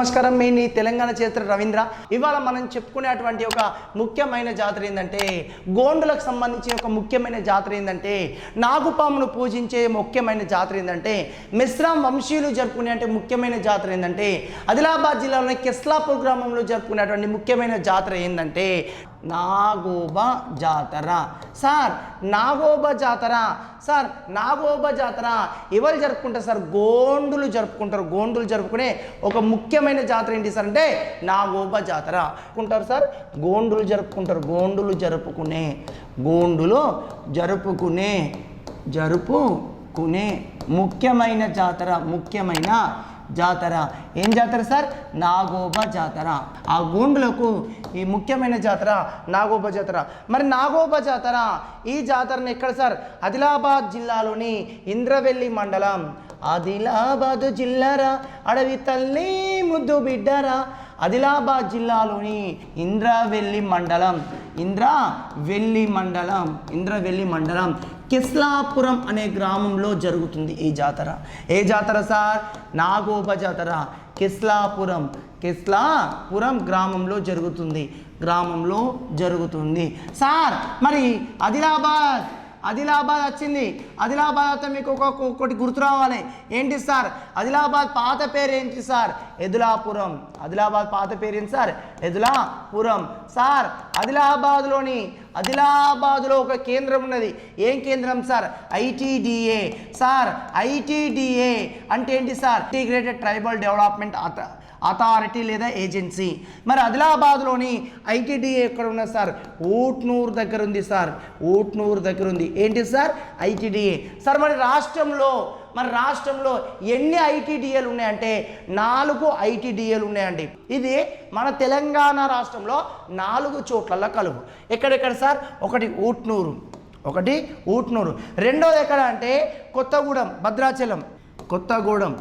నమస్కారం మీ నీ తెలంగాణ చరిత్ర రవీంద్ర. ఇవాళ మనం చెప్పుకునేటువంటి ఒక ముఖ్యమైన జాతర ఏంటంటే గోండులకు సంబంధించిన ఒక ముఖ్యమైన జాతర ఏంటంటే నాగుపామును పూజించే ముఖ్యమైన జాతర ఏంటంటే మిశ్రాం వంశీయులు జరుపుకునే అంటే ముఖ్యమైన జాతర ఏంటంటే ఆదిలాబాద్ జిల్లాలోని కిస్లాపూర్ గ్రామంలో జరుపుకునేటువంటి ముఖ్యమైన జాతర ఏంటంటే నాగోబా జాతర. సార్ నాగోబా జాతర. సార్ నాగోబా జాతర. ఎవరు జరుపుకుంటారు సార్? గోండులు జరుపుకుంటారు. గోండులు జరుపుకునే ఒక ముఖ్యమైన జాతర ఏంటి సార్ అంటే నాగోబా జాతర. అనుకుంటారు సార్? గోండులు జరుపుకుంటారు. గోండులు జరుపుకునే గోండులు జరుపుకునే జరుపుకునే ముఖ్యమైన జాతర ముఖ్యమైన జాతర. ఏం జాతర సార్? నాగోబా జాతర. ఆ గోండులకు ఈ ముఖ్యమైన జాతర నాగోబా జాతర. మరి నాగోబా జాతర ఈ జాతరను ఎక్కడ సార్? ఆదిలాబాద్ జిల్లాలోని ఇంద్రవెల్లి మండలం. ఆదిలాబాద్ జిల్లారా? అడవి తల్లి ముద్దు బిడ్డరా? ఆదిలాబాద్ జిల్లాలోని ఇంద్రవెల్లి మండలం. ఇంద్రవెల్లి మండలం. ఇంద్రవెల్లి మండలం. కిస్లాపురం అనే గ్రామంలో జరుగుతుంది ఈ జాతర. ఏ జాతర సార్? నాగోప జాతర. కిస్లాపురం. కిస్లాపురం గ్రామంలో జరుగుతుంది. గ్రామంలో జరుగుతుంది. సార్ మరి ఆదిలాబాద్ ఆదిలాబాద్ వచ్చింది. ఆదిలాబాద్ అయితే మీకు ఒక ఒకటి గుర్తు రావాలి. ఏంటి సార్? ఆదిలాబాద్ పాత పేరు ఏంటి సార్? ఎదులాపురం. ఆదిలాబాద్ పాత పేరు ఏంటి సార్? ఎదులాపురం. సార్ ఆదిలాబాద్లోని ఆదిలాబాద్లో ఒక కేంద్రం ఉన్నది. ఏం కేంద్రం సార్? ఐటీడీఏ. సార్ ఐటీడీఏ అంటే ఏంటి సార్? ఇంటిగ్రేటెడ్ ట్రైబల్ డెవలప్మెంట్ అథ అథారిటీ లేదా ఏజెన్సీ మరి ఆదిలాబాద్లోని ఐటీడీఏ ఎక్కడ ఉన్నది సార్? ఊట్నూరు దగ్గర ఉంది సార్. ఊట్నూరు దగ్గర ఉంది. ఏంటి సార్? ఐటీడీఏ. సార్ మరి రాష్ట్రంలో మన రాష్ట్రంలో ఎన్ని ఐటీడీఏలు ఉన్నాయంటే నాలుగు ఐటీడీఏలు ఉన్నాయండి. ఇది మన తెలంగాణ రాష్ట్రంలో నాలుగు చోట్లలో కలుపు ఎక్కడెక్కడ సార్? ఒకటి ఊట్నూరు. ఒకటి ఊట్నూరు. రెండోది ఎక్కడ అంటే కొత్తగూడెం భద్రాచలం. కొత్తగూడెం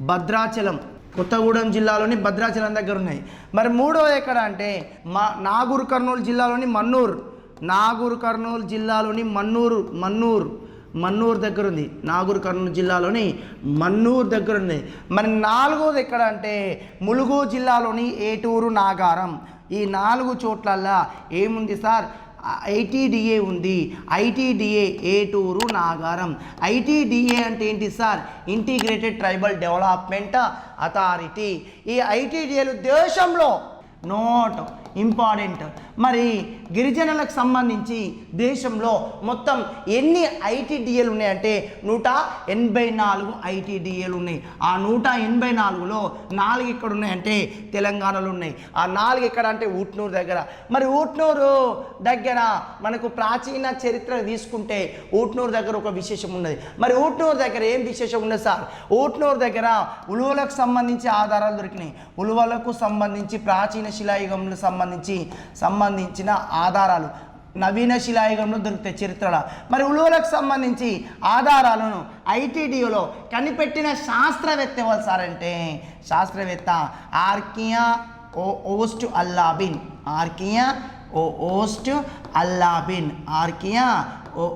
భద్రాచలం. కొత్తగూడెం జిల్లాలోని భద్రాచలం దగ్గర ఉన్నాయి. మరి మూడో ఎక్కడ అంటే మా నాగూరు కర్నూలు జిల్లాలోని మన్నూరు. నాగూరు కర్నూలు జిల్లాలోని మన్నూరు మన్నూరు. మన్నూరు దగ్గర ఉంది నాగూర్ కర్నూలు జిల్లాలోని మన్నూరు దగ్గర ఉంది మరి నాలుగోది ఎక్కడ అంటే ములుగు జిల్లాలోని ఏటూరు నాగారం. ఈ నాలుగు చోట్లల్లా ఏముంది సార్? ఐటీడీఏ ఉంది. ఐటీడీఏ ఏటూరు నాగారం. ఐటీడీఏ అంటే ఏంటి sir? Integrated tribal development authority. ఈ ఐటీడీఏలు దేశంలో నోట్ ఇంపార్టెంట్. మరి గిరిజనులకు సంబంధించి దేశంలో మొత్తం ఎన్ని ఐటీడీఏలు ఉన్నాయంటే నూట ఎనభై నాలుగు ఐటీడీఏలు ఉన్నాయి. ఆ నూట ఎనభై నాలుగులో నాలుగు ఇక్కడ ఉన్నాయంటే తెలంగాణలో ఉన్నాయి. ఆ నాలుగు ఎక్కడ అంటే ఊట్నూరు దగ్గర. మరి ఊట్నూరు దగ్గర మనకు ప్రాచీన చరిత్ర తీసుకుంటే ఊట్నూరు దగ్గర ఒక విశేషం ఉన్నది. మరి ఊట్నూరు దగ్గర ఏం విశేషం ఉన్నది సార్? ఊట్నూరు దగ్గర ఉలువలకు సంబంధించి ఆధారాలు దొరికినాయి. ఉలువలకు సంబంధించి ప్రాచీన శిలాయుగంలో సంబంధించి సంబంధించిన ఆధారాలు. నవీన శిలాయుగంలో దొరుకుతాయి చరిత్రలో. మరి ఉలువలకు సంబంధించి ఆధారాలను ఐటీడీఓలో కనిపెట్టిన శాస్త్రవేత్త ఎవరు సార్ అంటే శాస్త్రవేత్త ఆర్కియా ఓ ఓస్ట్ అల్లాబిన్. ఆర్కియా ఓ ఓస్ట్ అల్లాబిన్. ఆర్కియా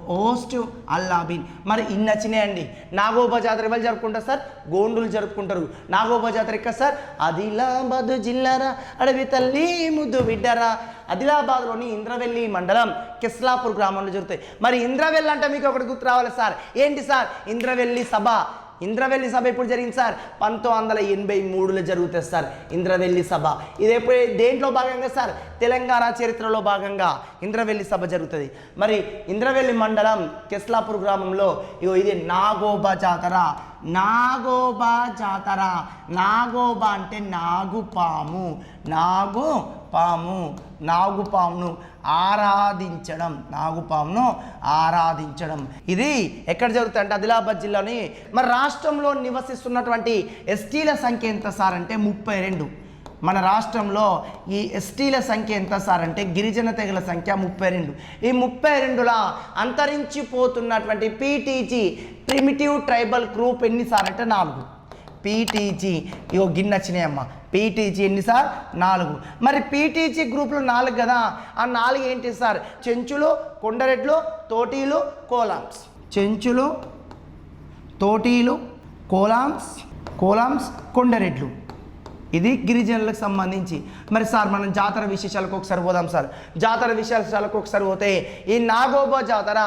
ఓస్ట్ అల్లాబీన్. మరి ఇన్ని వచ్చినాయండి. నాగోబా జాతర ఎవరు జరుపుకుంటారు సార్? గోండులు జరుపుకుంటారు. నాగోబా జాతర ఎక్కడ సార్? ఆదిలాబాద్ జిల్లారా అడవి తల్లి ముద్దు బిడ్డరా. ఆదిలాబాద్లోని ఇంద్రవెల్లి మండలం కిస్లాపూర్ గ్రామంలో జరుగుతాయి. మరి ఇంద్రవెల్లి అంటే మీకు ఒకటి గుర్తు రావాలి సార్. ఏంటి సార్? ఇంద్రవెల్లి సభ. ఇంద్రవెల్లి సభ ఎప్పుడు జరిగింది సార్? పంతొమ్మిది వందల ఎనభై మూడులో జరుగుతుంది సార్ ఇంద్రవెల్లి సభ. ఇది ఎప్పుడు దేంట్లో భాగంగా సార్? తెలంగాణ చరిత్రలో భాగంగా ఇంద్రవెల్లి సభ జరుగుతుంది. మరి ఇంద్రవెల్లి మండలం కెస్లాపూర్ గ్రామంలో ఇగో ఇది నాగోబా జాతర. నాగోబా జాతర. నాగోబా అంటే నాగుపాము. నాగు పాము నాగుపామును ఆరాధించడం. నాగుపామును ఆరాధించడం. ఇది ఎక్కడ జరుగుతుంది అంటే ఆదిలాబాద్ జిల్లాని మరి రాష్ట్రంలో నివసిస్తున్నటువంటి ఎస్టీల సంఖ్య ఎంత సార్ అంటే ముప్పై రెండు. మన రాష్ట్రంలో ఈ ఎస్టీల సంఖ్య ఎంత సార్ అంటే గిరిజన తెగల సంఖ్య ముప్పై రెండు. ఈ ముప్పై రెండులా అంతరించిపోతున్నటువంటి పీటీజీ ప్రిమిటివ్ ట్రైబల్ గ్రూప్ ఎన్ని సార్ అంటే నాలుగు. పీటీజీ ఇగో గిన్నె వచ్చినాయమ్మ. పీటీజీ ఎన్ని సార్? నాలుగు. మరి పీటీజీ గ్రూపులు నాలుగు కదా? ఆ నాలుగు ఏంటి సార్? చెంచులు కొండరెడ్లు తోటీలు కోలాంస్ చెంచులు తోటీలు కోలాంస్ కోలాంస్ కొండరెడ్లు. ఇది గిరిజనులకు సంబంధించి. మరి సార్ మనం జాతర విశేషాలకు ఒకసారి పోదాం సార్. జాతర విశేషాలకు ఒకసారి పోతే ఈ నాగోబా జాతర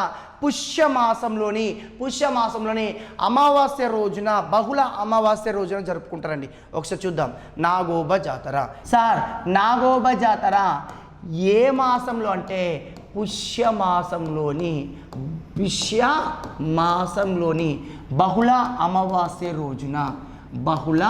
పుష్యమాసంలోని పుష్యమాసంలోని అమావాస్య రోజున బహుళ అమావాస్య రోజున జరుపుకుంటారండి. ఒకసారి చూద్దాం. నాగోబ జాతర. సార్ నాగోబ జాతర ఏ మాసంలో అంటే పుష్యమాసంలోని పుష్య మాసంలోని బహుళ అమావాస్య రోజున బహుళ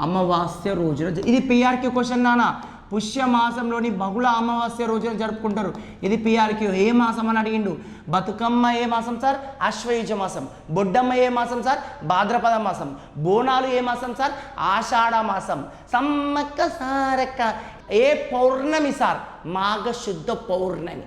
అమావాస్య రోజున ఇది పిఆర్కి క్వశ్చన్ నాన్న. పుష్యమాసంలోని బహుళ అమావాస్య రోజున జరుపుకుంటారు. ఇది పిఆర్క్యూ ఏ మాసం అని అడిగిండు? బతుకమ్మ ఏ మాసం సార్? అశ్వయుజ మాసం. బొడ్డమ్మ ఏ మాసం సార్? భాద్రపద మాసం. బోనాలు ఏ మాసం సార్? ఆషాఢ మాసం. సమ్మక్క సారక్క. ఏ పౌర్ణమి సార్? మాఘశుద్ధ పౌర్ణమి.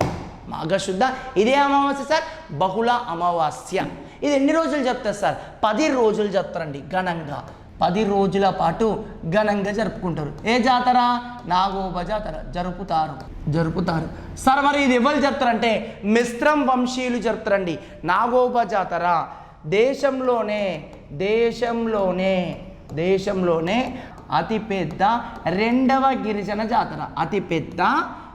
మాఘశుద్ధ. ఇదే అమావాస్య సార్? బహుళ అమావాస్య. ఇది ఎన్ని రోజులు చెప్తారు సార్? పది రోజులు చెప్తారండి ఘనంగా. పది రోజుల పాటు ఘనంగా జరుపుకుంటారు. ఏ జాతర? నాగోబ జాతర. జరుపుతారు. జరుపుతారు. సార్ మరి ఇది ఎవరు చెప్తారంటే మిశ్రం వంశీయులు జరుపుతారండి. నాగోబ జాతర. దేశంలోనే దేశంలోనే దేశంలోనే అతిపెద్ద రెండవ గిరిజన జాతర. అతిపెద్ద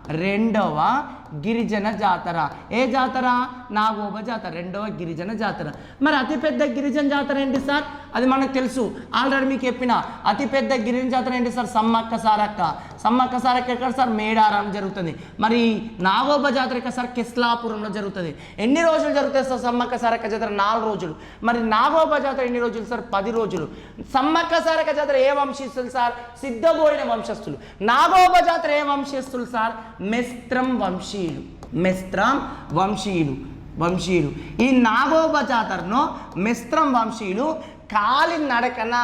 రెండవ గిరిజన జాతర. ఏ జాతర? నాగోబ జాతర రెండవ గిరిజన జాతర. మరి అతిపెద్ద గిరిజన జాతర ఏంటి సార్? అది మనకు తెలుసు. ఆల్రెడీ మీకు చెప్పిన అతిపెద్ద గిరిజన జాతర ఏంటి సార్? సమ్మక్క సారక్క. సమ్మక్క సారక్క ఎక్కడ సార్? మేడారం జరుగుతుంది. మరి నాగోబ జాతర ఎక్కడ సార్? కిస్లాపురంలో జరుగుతుంది. ఎన్ని రోజులు జరుగుతాయి సార్ సమ్మక్క సారక్క జాతర? నాలుగు రోజులు. మరి నాగోబ జాతర ఎన్ని రోజులు సార్? పది రోజులు. సమ్మక్క సారక్క జాతర ఏ వంశస్థులు సార్? సిద్ధబోయిన వంశస్థులు. నాగోబ జాతర ఏ వంశస్థులు సార్? మెస్త్రం వంశీ. వంశీయులు మెస్త్రం వంశీయులు వంశీయులు ఈ నాగోపజాతరను మిస్త్రం వంశీయులు కాలి నడకన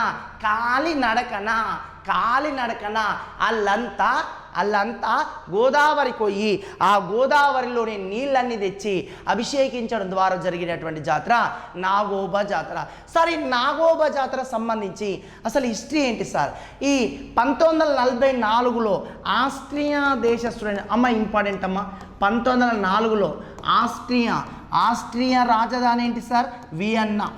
కాలి నడకన కాలి నడకన వాళ్ళంతా అల్లంతా గోదావరికి పోయి ఆ గోదావరిలోని నీళ్ళన్నీ తెచ్చి అభిషేకించడం ద్వారా జరిగినటువంటి జాతర నాగోబ జాతర. సార్ ఈ నాగోబ జాతర సంబంధించి అసలు హిస్టరీ ఏంటి సార్? ఈ పంతొమ్మిది వందల నలభై నాలుగులో ఆస్ట్రియా దేశస్తుడైన అమ్మ ఇంపార్టెంట్ అమ్మ పంతొమ్మిది వందల నాలుగులో ఆస్ట్రియా ఆస్ట్రియా రాజధాని ఏంటి సార్? వియన్నా.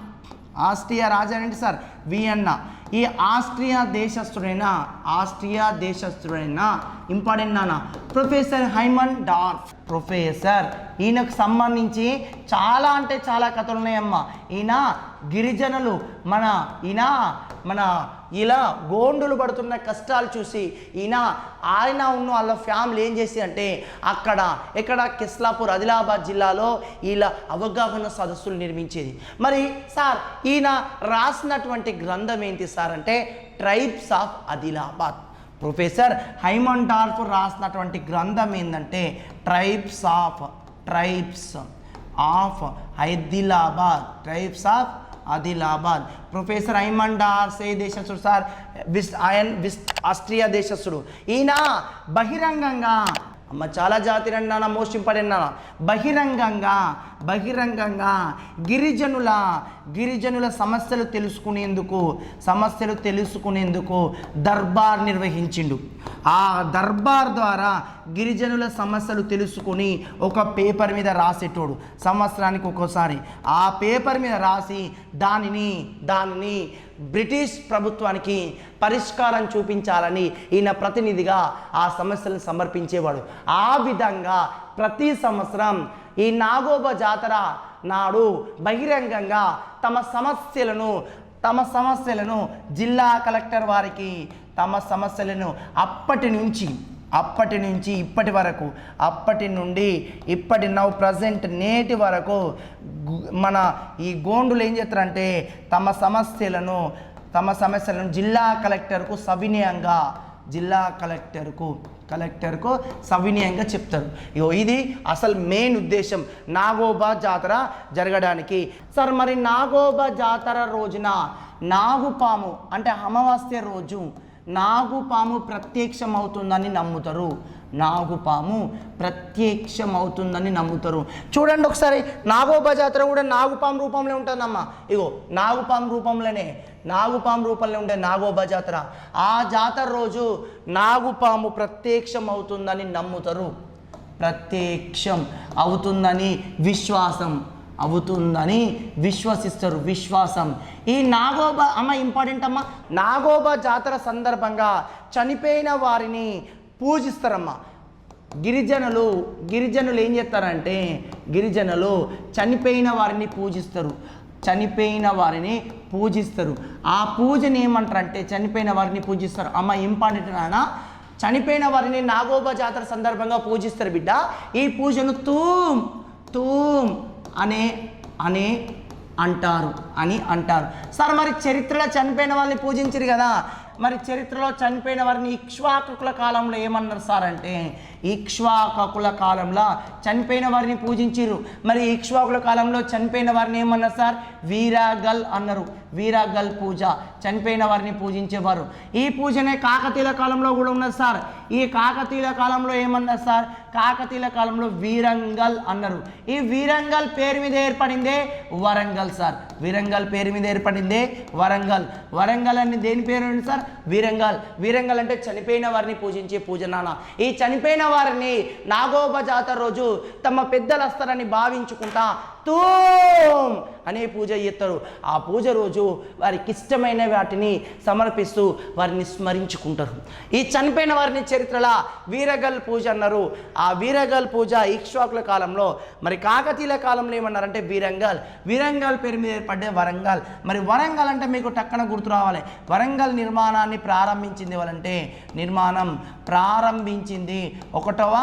ఆస్ట్రియా రాజధాని ఏంటి సార్? వియన్నా. ఈ ఆస్ట్రియా దేశస్థుడైన ఆస్ట్రియా దేశస్థుడైన ఇంపార్టెంట్ నాన్న ప్రొఫెసర్ హైమన్ డార్ఫ్. ప్రొఫెసర్ ఈయనకు సంబంధించి చాలా అంటే చాలా కథలు ఉన్నాయమ్మా. ఈయన గిరిజనులు మన ఈయన మన ఇలా గోండులు పడుతున్న కష్టాలు చూసి ఈయన ఆయన ఉన్న వాళ్ళ ఫ్యామిలీ ఏం చేసి అంటే అక్కడ ఇక్కడ కిస్లాపూర్ ఆదిలాబాద్ జిల్లాలో ఇలా అవగాహన సదస్సులు నిర్మించేది. మరి సార్ ఈయన రాసినటువంటి గ్రంథం ఏంటి సార్ అంటే tribes of Adilabad. Professor Haimendorf రాసినటువంటి గ్రంథం ఏంటంటే tribes of tribes of Adilabad tribes of Adilabad. Professor ఐమండ్ ఆర్సే ఏ దేశస్తుడు సార్ విస్ ఆయన్ విస్ ఆస్ట్రియా దేశస్తుడు ఈయన బహిరంగంగా అమ్మ చాలా జాతి అన్నానా మోస్ట్ ఇంపార్టెంట్ బహిరంగంగా బహిరంగంగా గిరిజనుల గిరిజనుల సమస్యలు తెలుసుకునేందుకు సమస్యలు తెలుసుకునేందుకు దర్బార్ నిర్వహించిండు. ఆ దర్బార్ ద్వారా గిరిజనుల సమస్యలు తెలుసుకుని ఒక పేపర్ మీద రాసేటోడు. సంవత్సరానికి ఒక్కోసారి ఆ పేపర్ మీద రాసి దానిని దానిని బ్రిటిష్ ప్రభుత్వానికి పరిష్కారం చూపించాలని ఈయన ప్రతినిధిగా ఆ సమస్యలను సమర్పించేవాడు. ఆ విధంగా ప్రతి సంవత్సరం ఈ నాగోబ జాతర నాడు బహిరంగంగా తమ సమస్యలను తమ సమస్యలను జిల్లా కలెక్టర్ వారికి తమ సమస్యలను అప్పటి నుంచి అప్పటి నుంచి ఇప్పటి వరకు అప్పటి నుండి ఇప్పటి నవ్ ప్రజెంట్ నేటి వరకు మన ఈ గోండులు ఏం చేస్తారంటే తమ సమస్యలను తమ సమస్యలను జిల్లా కలెక్టర్కు సవినయంగా జిల్లా కలెక్టర్కు కలెక్టర్కు సవినయంగా చెప్తారు. ఇగో ఇది అసలు మెయిన్ ఉద్దేశం. నాగోబా జాతర జరగడానికి. సార్ మరి నాగోబా జాతర రోజున నాగుపాము అంటే అమావాస్య రోజు నాగుపాము ప్రత్యక్షమవుతుందని నమ్ముతారు. నాగుపాము ప్రత్యక్షమవుతుందని నమ్ముతారు. చూడండి ఒకసారి నాగోబా జాతర కూడా నాగుపాము రూపంలో ఉంటుందమ్మా. ఇగో నాగుపాము రూపంలోనే నాగుపాము రూపంలో ఉండే నాగోబా జాతర ఆ జాతర రోజు నాగుపాము ప్రత్యక్షం అవుతుందని నమ్ముతారు. ప్రత్యక్షం అవుతుందని విశ్వాసం. అవుతుందని విశ్వసిస్తారు. విశ్వాసం. ఈ నాగోబా అమ్మ ఇంపార్టెంట్ అమ్మ? నాగోబా జాతర సందర్భంగా చనిపోయిన వారిని పూజిస్తారమ్మా. గిరిజనులు గిరిజనులు ఏం చేస్తారంటే గిరిజనులు చనిపోయిన వారిని పూజిస్తారు. చనిపోయిన వారిని పూజిస్తారు. ఆ పూజని ఏమంటారంటే చనిపోయిన వారిని పూజిస్తారు. అమ్మ ఇంపార్టెంట్ నాన్న చనిపోయిన వారిని నాగోబా జాతర సందర్భంగా పూజిస్తారు బిడ్డ. ఈ పూజను తూమ్ తూమ్ అనే అనే అంటారు అని అంటారు. సార్ మరి చరిత్రలో చనిపోయిన వాళ్ళని పూజించరు కదా. మరి చరిత్రలో చనిపోయిన వారిని ఇక్ష్వాకుల కాలంలో ఏమన్నారు సార్ అంటే ఇక్ష్వాకుల కాలంలో చనిపోయిన వారిని పూజించిరు. మరి ఇక్ష్వాకుల కాలంలో చనిపోయిన వారిని ఏమన్నారు సార్? వీరాగల్ అన్నారు. వీరాగల్ పూజ. చనిపోయిన వారిని పూజించేవారు. ఈ పూజనే కాకతీయుల కాలంలో కూడా ఉన్నది సార్. ఈ కాకతీయుల కాలంలో ఏమన్నారు సార్? కాకతీయుల కాలంలో వీరంగల్ అన్నారు. ఈ వీరంగల్ పేరు మీద ఏర్పడిందే వరంగల్ సార్. వీరంగల్ పేరు మీద ఏర్పడిందే వరంగల్. వరంగల్ అని దేని పేరు ఉంది సార్? వీరంగల్. వీరంగల్ అంటే చనిపోయిన వారిని పూజించే పూజ నాన్న. ఈ చనిపోయిన వారిని నాగోబ జాతర రోజు తమ పెద్దలు వస్తారని భావించుకుంటా తూమ్ అనే పూజ చేస్తారు. ఆ పూజ రోజు వారికి ఇష్టమైన వాటిని సమర్పిస్తూ వారిని స్మరించుకుంటారు. ఈ చనిపోయిన వారిని చరిత్రలో వీరగల్ పూజ అన్నారు. ఆ వీరగల్ పూజ ఇక్ష్వాకుల కాలంలో మరి కాకతీయుల కాలంలో ఏమన్నారంటే వీరంగల్. వీరంగల్ పేరు మీద ఏర్పడే వరంగల్. మరి వరంగల్ అంటే మీకు టక్కన గుర్తు రావాలి. వరంగల్ నిర్మాణాన్ని ప్రారంభించింది ఎవరంటే నిర్మాణం ప్రారంభించింది ఒకటవ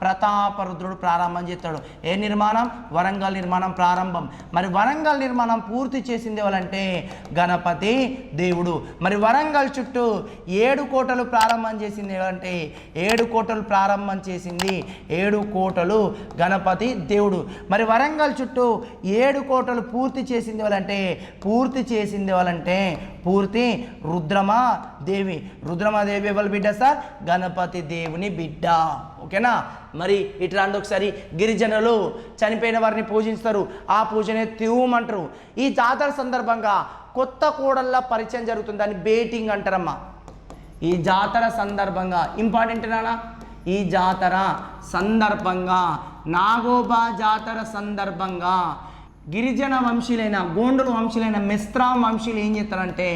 ప్రతాపరుద్రుడు ప్రారంభం చేస్తాడు. ఏ నిర్మాణం? వరంగల్ నిర్మాణం ప్రారంభం. మరి వరంగల్ నిర్మాణం పూర్తి చేసింది ఎవరంటే గణపతి దేవుడు. మరి వరంగల్ చుట్టూ ఏడు కోటలు ప్రారంభం చేసింది ఎవరంటే? ఏడు కోటలు ప్రారంభం చేసింది ఏడు కోటలు గణపతి దేవుడు. మరి వరంగల్ చుట్టూ ఏడు కోటలు పూర్తి చేసింది ఎవరంటే? పూర్తి చేసింది ఎవరంటే? పూర్తి రుద్రమా దేవి. రుద్రమాదేవి ఎవరి బిడ్డ సార్? గణపతి దేవుని బిడ్డ. ఓకేనా? మరి ఇట్లాంటి ఒకసారి గిరిజనులు చనిపోయిన వారిని పూజిస్తారు ఆ పూజనే తివుమంటారు ఈ జాతర సందర్భంగా కొత్త కోడళ్ళ పరిచయం జరుగుతుంది దాన్ని బేటింగ్ అంటారమ్మా. ఈ జాతర సందర్భంగా ఇంపార్టెంట్ నానా ఈ జాతర సందర్భంగా నాగోబా జాతర సందర్భంగా గిరిజన వంశీలైన గోండుల వంశీలైన మిస్త్రాం వంశీలు ఏం చేస్తారంటే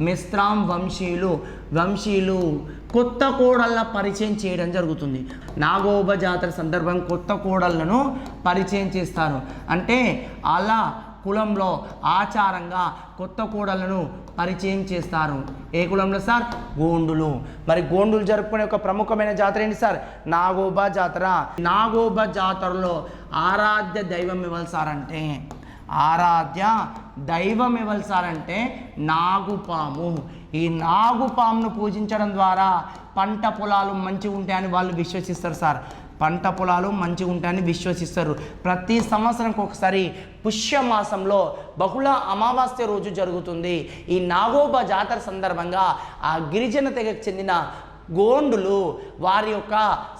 మిస్త్రాం వంశీయులు వంశీయులు కొత్త కోడళ్ళ పరిచయం చేయడం జరుగుతుంది. నాగోబ జాతర సందర్భం కొత్త కోడళ్ళను పరిచయం చేస్తారు. అంటే అలా కులంలో ఆచారంగా కొత్త కూడలను పరిచయం చేస్తారు. ఏ కులంలో సార్? గోండులు. మరి గోండులు జరుపుకునే ఒక ప్రముఖమైన జాతర ఏంటి సార్? నాగోబా జాతర. నాగోబా జాతరలో ఆరాధ్య దైవం ఇవ్వాలి సార్ అంటే ఆరాధ్య దైవం ఇవ్వాలి సార్ అంటే నాగుపాము. ఈ నాగుపామును పూజించడం ద్వారా పంట పొలాలు మంచిగా ఉంటాయని వాళ్ళు విశ్వసిస్తారు సార్. పంట పొలాలు మంచిగా ఉంటాయని విశ్వసిస్తారు. ప్రతి సంవత్సరంకి ఒకసారి పుష్యమాసంలో బహుళ అమావాస్య రోజు జరుగుతుంది. ఈ నాగోబా జాతర సందర్భంగా ఆ గిరిజన తెగకు చెందిన గోండులు వారి యొక్క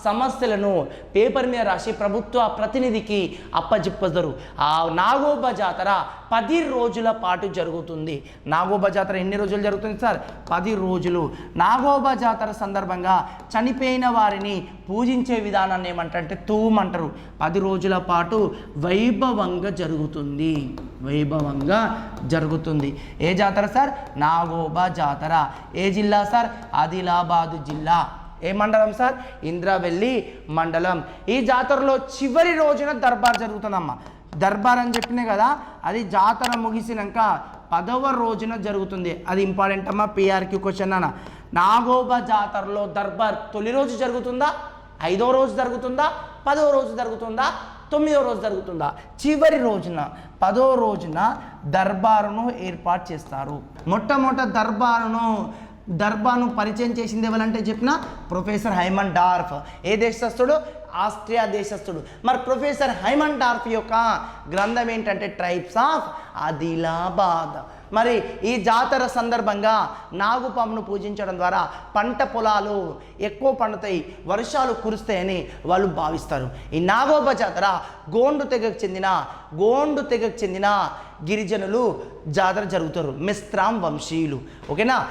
సమస్యలను పేపర్ మీద రాసి ప్రభుత్వ ప్రతినిధికి అప్పచెప్పదరు ఆ నాగోబ జాతర పది రోజుల పాటు జరుగుతుంది. నాగోబా జాతర ఎన్ని రోజులు జరుగుతుంది సార్? పది రోజులు. నాగోబా జాతర సందర్భంగా చనిపోయిన వారిని పూజించే విధానాన్ని ఏమంటారంటే తూమంటారు పది రోజుల పాటు వైభవంగా జరుగుతుంది. వైభవంగా జరుగుతుంది. ఏ జాతర సార్? నాగోబా జాతర. ఏ జిల్లా సార్? ఆదిలాబాదు జిల్లా. ఏ మండలం సార్? ఇంద్రవెల్లి మండలం. ఈ జాతరలో చివరి రోజున దర్బార్ జరుగుతుందమ్మా. దర్బార్ అని చెప్పినా కదా అది జాతర ముగిసినాక పదవ రోజున జరుగుతుంది. అది ఇంపార్టెంట్ అమ్మా పిఆర్కి క్వశ్చన్ అన్న నాగోబా జాతరలో దర్బార్ తొలి రోజు జరుగుతుందా? ఐదో రోజు జరుగుతుందా? పదో రోజు జరుగుతుందా? తొమ్మిదో రోజు జరుగుతుందా? చివరి రోజున పదో రోజున దర్బారును ఏర్పాటు చేస్తారు. మొట్టమొదట దర్బారును దర్బాను పరిచయం చేసింది ఎవరంటే చెప్పిన ప్రొఫెసర్ హైమన్ డార్ఫ్. ఏ దేశస్థుడు? ఆస్ట్రియా దేశస్థుడు. మరి ప్రొఫెసర్ హైమన్ డార్ఫ్ యొక్క గ్రంథం ఏంటంటే ట్రైబ్స్ ఆఫ్ ఆదిలాబాద్. మరి ఈ జాతర సందర్భంగా నాగుపామును పూజించడం ద్వారా పంట పొలాలు ఎక్కువ పండుతాయి వర్షాలు కురుస్తాయని వాళ్ళు భావిస్తారు. ఈ నాగోబ జాతర గోండు తెగకు చెందిన గోండు తెగకు చెందిన గిరిజనులు జాతర జరుగుతారు. మిస్త్రాం వంశీయులు. ఓకేనా?